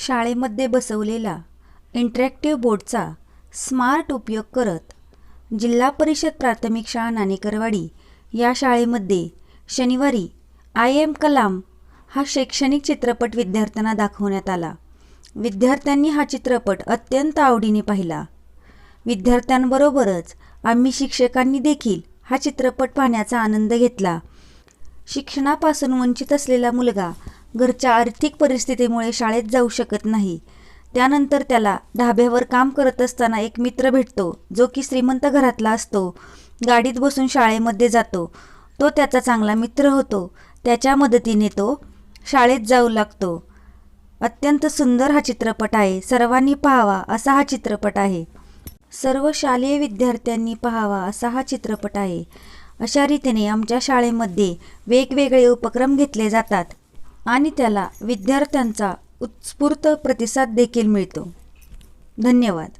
शाळेमध्ये बसवलेला interactive बोर्डचा smart उपयोग करत जिल्हा परिषद प्राथमिक शाळा नाणेकरवाडी या शाळेमध्ये शनिवारी आय एम कलाम हा शैक्षणिक चित्रपट विद्यार्थ्यांना दाखवण्यात आला. विद्यार्थ्यांनी हा चित्रपट अत्यंत आवडीने पाहिला. विद्यार्थ्यांबरोबरच आम्ही शिक्षकांनी देखील हा चित्रपट पाहण्याचा आनंद घेतला. शिक्षणापासून वंचित असलेला मुलगा घरच्या आर्थिक परिस्थितीमुळे शाळेत जाऊ शकत नाही. त्यानंतर त्याला ढाब्यावर काम करत असताना एक मित्र भेटतो जो की श्रीमंत घरातला असतो. गाडीत बसून शाळेमध्ये जातो. तो त्याचा चांगला मित्र होतो. त्याच्या मदतीने तो शाळेत जाऊ लागतो. अत्यंत सुंदर हा चित्रपट आहे. सर्वांनी पाहावा असा हा चित्रपट आहे. सर्व शालेय विद्यार्थ्यांनी पाहावा असा हा चित्रपट आहे. अशा रीतीने आमच्या शाळेमध्ये वेगवेगळे उपक्रम घेतले जातात. आणि त्याला विद्यार्थ्यांचा उत्स्फूर्त प्रतिसाद देखील मिळतो. धन्यवाद.